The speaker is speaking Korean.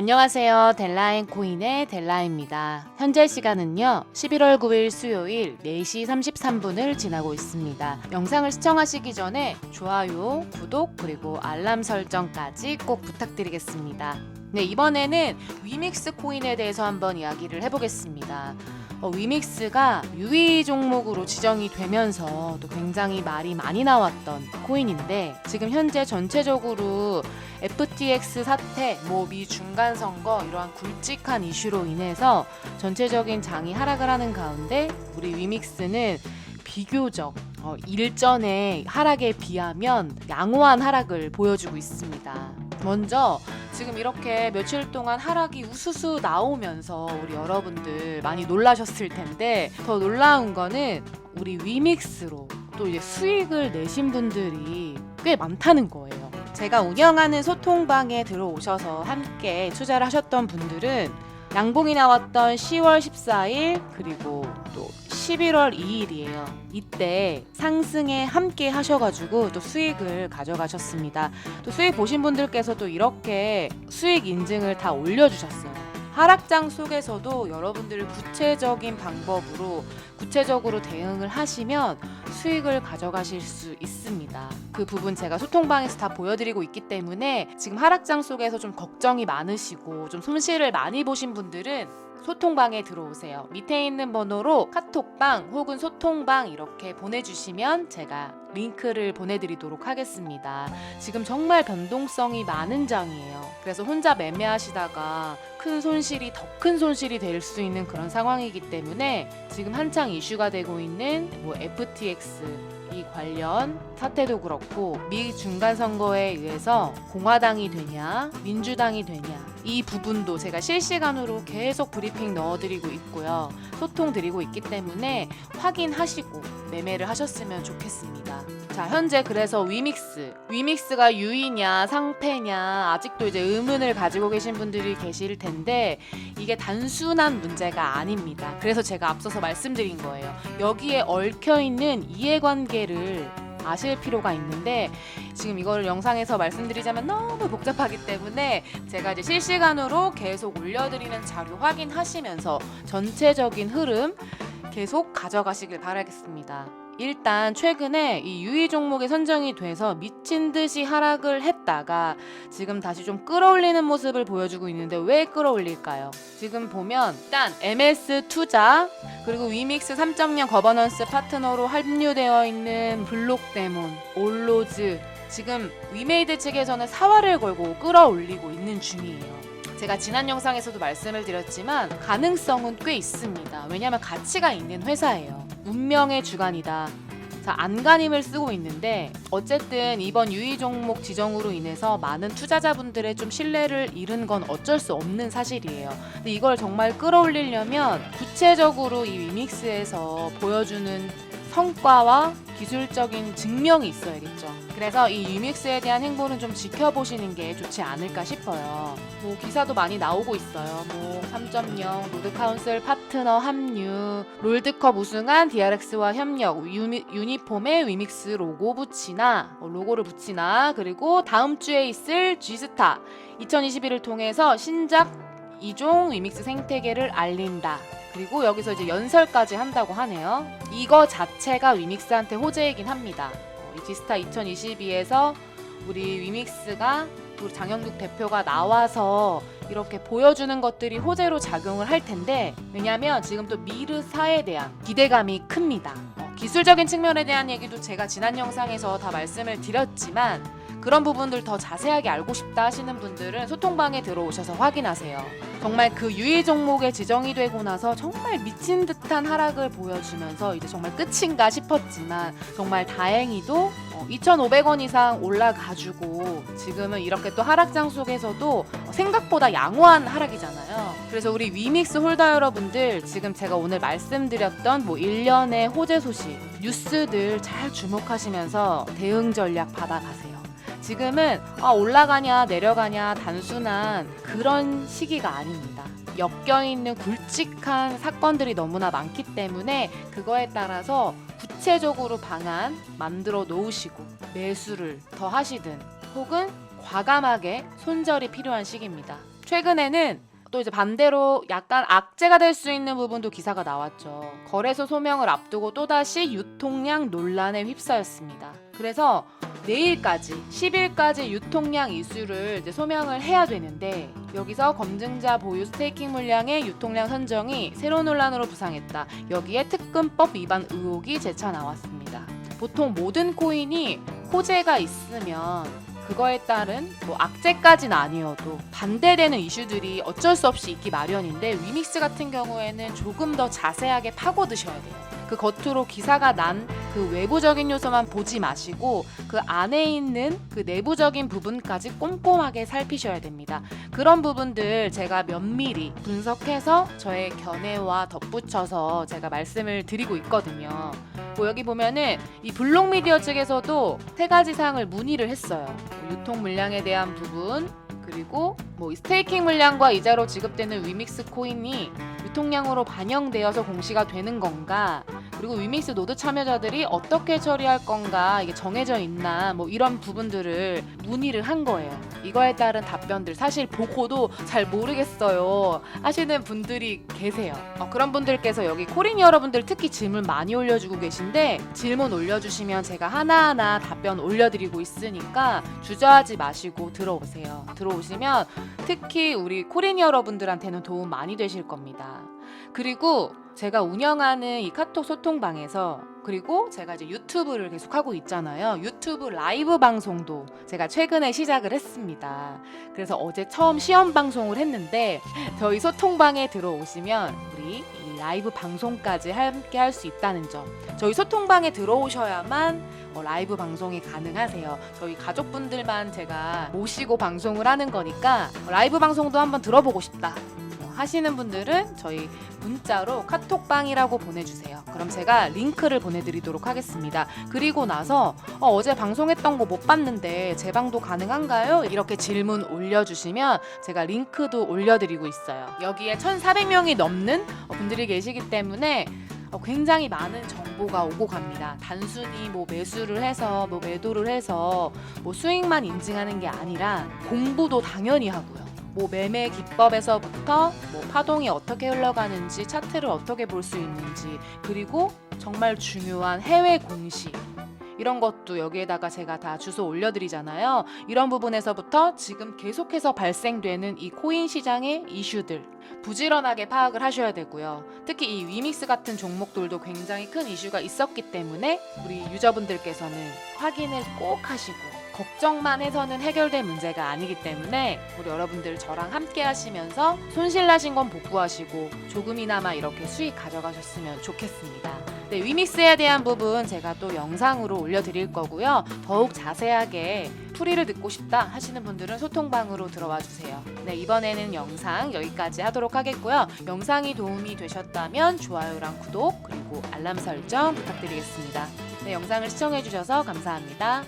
안녕하세요. 델라인 코인의 델라입니다. 현재 시간은요. 11월 9일 수요일 4시 33분을 지나고 있습니다. 영상을 시청하시기 전에 좋아요, 구독, 그리고 알람 설정까지 꼭 부탁드리겠습니다. 네, 이번에는 위믹스 코인에 대해서 한번 이야기를 해보겠습니다. 어, 위믹스가 유의 종목으로 지정이 되면서 또 굉장히 말이 많이 나왔던 코인인데 지금 현재 전체적으로 FTX 사태, 뭐 미 중간 선거 이러한 굵직한 이슈로 인해서 전체적인 장이 하락을 하는 가운데 우리 위믹스는 비교적 어, 일전의 하락에 비하면 양호한 하락을 보여주고 있습니다. 먼저 지금 이렇게 며칠 동안 하락이 우수수 나오면서 우리 여러분들 많이 놀라셨을 텐데 더 놀라운 거는 우리 위믹스로 또 이제 수익을 내신 분들이 꽤 많다는 거예요. 제가 운영하는 소통방에 들어오셔서 함께 투자를 하셨던 분들은 양봉이 나왔던 10월 14일 그리고 또 11월 2일이에요. 이때 상승에 함께 하셔가지고 또 수익을 가져가셨습니다. 또 수익 보신 분들께서도 이렇게 수익 인증을 다 올려주셨어요. 하락장 속에서도 여러분들 구체적인 방법으로 구체적으로 대응을 하시면 수익을 가져가실 수 있습니다. 그 부분 제가 소통방에서 다 보여드리고 있기 때문에 지금 하락장 속에서 좀 걱정이 많으시고 좀 손실을 많이 보신 분들은 소통방에 들어오세요. 밑에 있는 번호로 카톡방 혹은 소통방 이렇게 보내주시면 제가 링크를 보내드리도록 하겠습니다. 지금 정말 변동성이 많은 장이에요. 그래서 혼자 매매하시다가 큰 손실이 더 큰 손실이 될 수 있는 그런 상황이기 때문에 지금 한창 이슈가 되고 있는 뭐 FTX 이 관련 사태도 그렇고 미 중간 선거에 의해서 공화당이 되냐 민주당이 되냐 이 부분도 제가 실시간으로 계속 브리핑 넣어드리고 있고요 소통 드리고 있기 때문에 확인하시고 매매를 하셨으면 좋겠습니다. 자 현재 그래서 위믹스 위믹스가 유이냐 상패냐 아직도 이제 의문을 가지고 계신 분들이 계실 텐데 이게 단순한 문제가 아닙니다. 그래서 제가 앞서서 말씀드린 거예요. 여기에 얽혀 있는 이해관계를 아실 필요가 있는데 지금 이걸 영상에서 말씀드리자면 너무 복잡하기 때문에 제가 이제 실시간으로 계속 올려드리는 자료 확인하시면서 전체적인 흐름 계속 가져가시길 바라겠습니다. 일단 최근에 이 유의 종목에 선정이 돼서 미친 듯이 하락을 했다가 지금 다시 좀 끌어올리는 모습을 보여주고 있는데 왜 끌어올릴까요? 지금 보면 일단 MS 투자 그리고 위믹스 3.0 거버넌스 파트너로 합류되어 있는 블록데몬, 올로즈 지금 위메이드 측에서는 사활을 걸고 끌어올리고 있는 중이에요. 제가 지난 영상에서도 말씀을 드렸지만 가능성은 꽤 있습니다. 왜냐하면 가치가 있는 회사예요. 운명의 주간이다. 자, 안간힘을 쓰고 있는데 어쨌든 이번 유의 종목 지정으로 인해서 많은 투자자분들의 좀 신뢰를 잃은 건 어쩔 수 없는 사실이에요. 근데 이걸 정말 끌어올리려면 구체적으로 이 위믹스에서 보여주는 성과와 기술적인 증명이 있어야겠죠. 그래서 이 유믹스에 대한 행보는 좀 지켜보시는 게 좋지 않을까 싶어요. 뭐 기사도 많이 나오고 있어요. 뭐 3.0 로드 카운슬 파트너 합류, 롤드컵 우승한 DRX와 협력, 유미, 유니폼에 위믹스 로고 붙이나 어, 로고를 붙이나 그리고 다음 주에 있을 G스타 2021을 통해서 신작 2종 위믹스 생태계를 알린다. 그리고 여기서 이제 연설까지 한다고 하네요. 이거 자체가 위믹스한테 호재이긴 합니다. 어, 이 지스타 2022에서 우리 위믹스가 우리 장영국 대표가 나와서 이렇게 보여주는 것들이 호재로 작용을 할 텐데 왜냐하면 지금 또 미르사에 대한 기대감이 큽니다. 어, 기술적인 측면에 대한 얘기도 제가 지난 영상에서 다 말씀을 드렸지만 그런 부분들 더 자세하게 알고 싶다 하시는 분들은 소통방에 들어오셔서 확인하세요. 정말 그 유의 종목에 지정이 되고 나서 정말 미친 듯한 하락을 보여주면서 이제 정말 끝인가 싶었지만 정말 다행히도 2,500원 이상 올라가지고 지금은 이렇게 또 하락장 속에서도 생각보다 양호한 하락이잖아요. 그래서 우리 위믹스 홀더 여러분들 지금 제가 오늘 말씀드렸던 뭐 일련의 호재 소식, 뉴스들 잘 주목하시면서 대응 전략 받아가세요. 지금은 아, 올라가냐 내려가냐 단순한 그런 시기가 아닙니다. 엮여 있는 굵직한 사건들이 너무나 많기 때문에 그거에 따라서 구체적으로 방안 만들어 놓으시고 매수를 더 하시든 혹은 과감하게 손절이 필요한 시기입니다. 최근에는 또 이제 반대로 약간 악재가 될 수 있는 부분도 기사가 나왔죠. 거래소 소명을 앞두고 또다시 유통량 논란에 휩싸였습니다. 그래서 내일까지 10일까지 유통량 이수를 이제 소명을 해야 되는데 여기서 검증자 보유 스테이킹 물량의 유통량 선정이 새로운 논란으로 부상했다. 여기에 특금법 위반 의혹이 재차 나왔습니다. 보통 모든 코인이 호재가 있으면 그거에 따른 뭐 악재까지는 아니어도 반대되는 이슈들이 어쩔 수 없이 있기 마련인데 위믹스 같은 경우에는 조금 더 자세하게 파고드셔야 돼요. 그 겉으로 기사가 난 그 외부적인 요소만 보지 마시고 그 안에 있는 그 내부적인 부분까지 꼼꼼하게 살피셔야 됩니다. 그런 부분들 제가 면밀히 분석해서 저의 견해와 덧붙여서 제가 말씀을 드리고 있거든요. 뭐 여기 보면은 이 블록 미디어 측에서도 세 가지 사항을 문의를 했어요. 뭐 유통 물량에 대한 부분 그리고 뭐이 스테이킹 물량과 이자로 지급되는 위믹스 코인이 유통량으로 반영되어서 공시가 되는 건가 그리고 위믹스 노드 참여자들이 어떻게 처리할 건가 이게 정해져 있나 뭐 이런 부분들을 문의를 한 거예요. 이거에 따른 답변들 사실 보고도 잘 모르겠어요 하시는 분들이 계세요. 어, 그런 분들께서 여기 코린 여러분들 특히 질문 많이 올려주고 계신데 질문 올려주시면 제가 하나하나 답변 올려드리고 있으니까 주저하지 마시고 들어오세요. 들어오시면 특히 우리 코린 여러분들한테는 도움 많이 되실 겁니다. 그리고 제가 운영하는 이 카톡 소통방에서 그리고 제가 이제 유튜브를 계속 하고 있잖아요. 유튜브 라이브 방송도 제가 최근에 시작을 했습니다. 그래서 어제 처음 시험 방송을 했는데 저희 소통방에 들어오시면 우리 이 라이브 방송까지 함께 할 수 있다는 점. 저희 소통방에 들어오셔야만 어, 라이브 방송이 가능하세요. 저희 가족분들만 제가 모시고 방송을 하는 거니까 라이브 방송도 한번 들어보고 싶다. 어, 하시는 분들은 저희 문자로 카톡방이라고 보내주세요. 그럼 제가 링크를 보내드리도록 하겠습니다. 그리고 나서 어, 제 방송했던 거 못 봤는데 제 방도 가능한가요? 이렇게 질문 올려주시면 제가 링크도 올려드리고 있어요. 여기에 1,400명이 넘는 어, 분들이 계시기 때문에 어, 굉장히 많은 정보가 오고 갑니다. 단순히 뭐 매수를 해서 뭐 매도를 해서 뭐 수익만 인증하는 게 아니라 공부도 당연히 하고요. 뭐 매매 기법에서부터 뭐 파동이 어떻게 흘러가는지 차트를 어떻게 볼 수 있는지 그리고 정말 중요한 해외 공시 이런 것도 여기에다가 제가 다 주소 올려드리잖아요. 이런 부분에서부터 지금 계속해서 발생되는 이 코인 시장의 이슈들 부지런하게 파악을 하셔야 되고요. 특히 이 위믹스 같은 종목들도 굉장히 큰 이슈가 있었기 때문에 우리 유저분들께서는 확인을 꼭 하시고 걱정만 해서는 해결될 문제가 아니기 때문에 우리 여러분들 저랑 함께 하시면서 손실 나신 건 복구하시고 조금이나마 이렇게 수익 가져가셨으면 좋겠습니다. 네, 위믹스에 대한 부분 제가 또 영상으로 올려드릴 거고요. 더욱 자세하게 풀이를 듣고 싶다 하시는 분들은 소통방으로 들어와 주세요. 네, 이번에는 영상 여기까지 하도록 하겠고요. 영상이 도움이 되셨다면 좋아요랑 구독 그리고 알람 설정 부탁드리겠습니다. 네, 영상을 시청해 주셔서 감사합니다.